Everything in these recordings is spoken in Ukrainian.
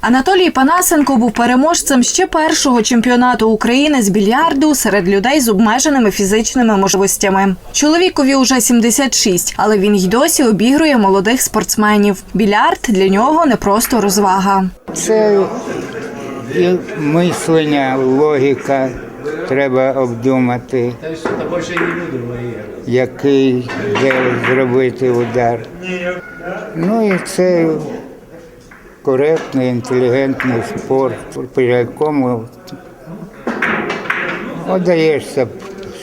Анатолій Панасенко був переможцем ще першого чемпіонату України з більярду серед людей з обмеженими фізичними можливостями. Чоловікові уже 76, але він й досі обігрує молодих спортсменів. Більярд для нього не просто розвага. Це мислення, логіка. Треба обдумати, який де зробити удар. Ну і це коректний, інтелігентний спорт, при якому одаєшся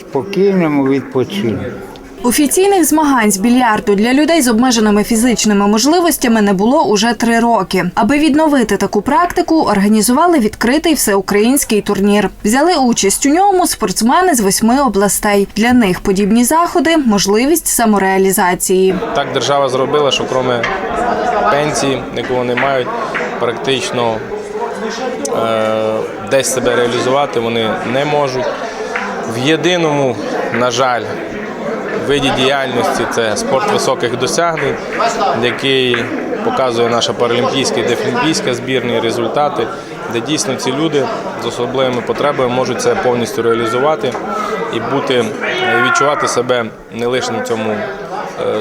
спокійному відпочинку. Офіційних змагань з більярду для людей з обмеженими фізичними можливостями не було уже три роки. Аби відновити таку практику, організували відкритий всеукраїнський турнір. Взяли участь у ньому спортсмени з восьми областей. Для них подібні заходи можливість самореалізації. Так держава зробила, що крім пенсії, яку вони мають, практично е, десь себе реалізувати вони не можуть. В єдиному, на жаль, виді діяльності це спорт високих досягнень, який показує наша паралімпійська і дефлімпійська збірні результати, де дійсно ці люди з особливими потребами можуть це повністю реалізувати і бути відчувати себе не лише на цьому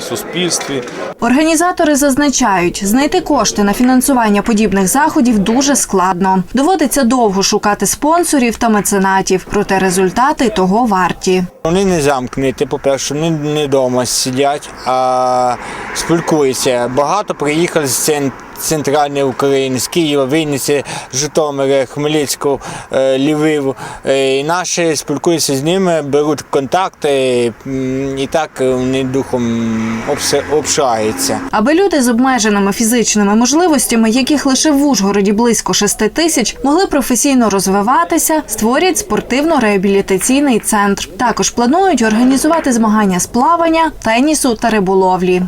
суспільстві, Організатори зазначають, знайти кошти на фінансування подібних заходів дуже складно. Доводиться довго шукати спонсорів та меценатів, проте результати того варті. Вони не замкнені, по-перше, вони не вдома сидять, а спілкуються. Багато приїхали з цен- центральної України, з Києва, Вінниці, Житомира, Хмельницького, е, Львів. Е, І наші спілкуються з ними, беруть контакти і так вони духом общаються. Аби люди з обмеженими фізичними можливостями, яких лише в Ужгороді близько 6 тисяч, могли професійно розвиватися, створять спортивно-реабілітаційний центр. Також планують організувати змагання з плавання, тенісу та риболовлі.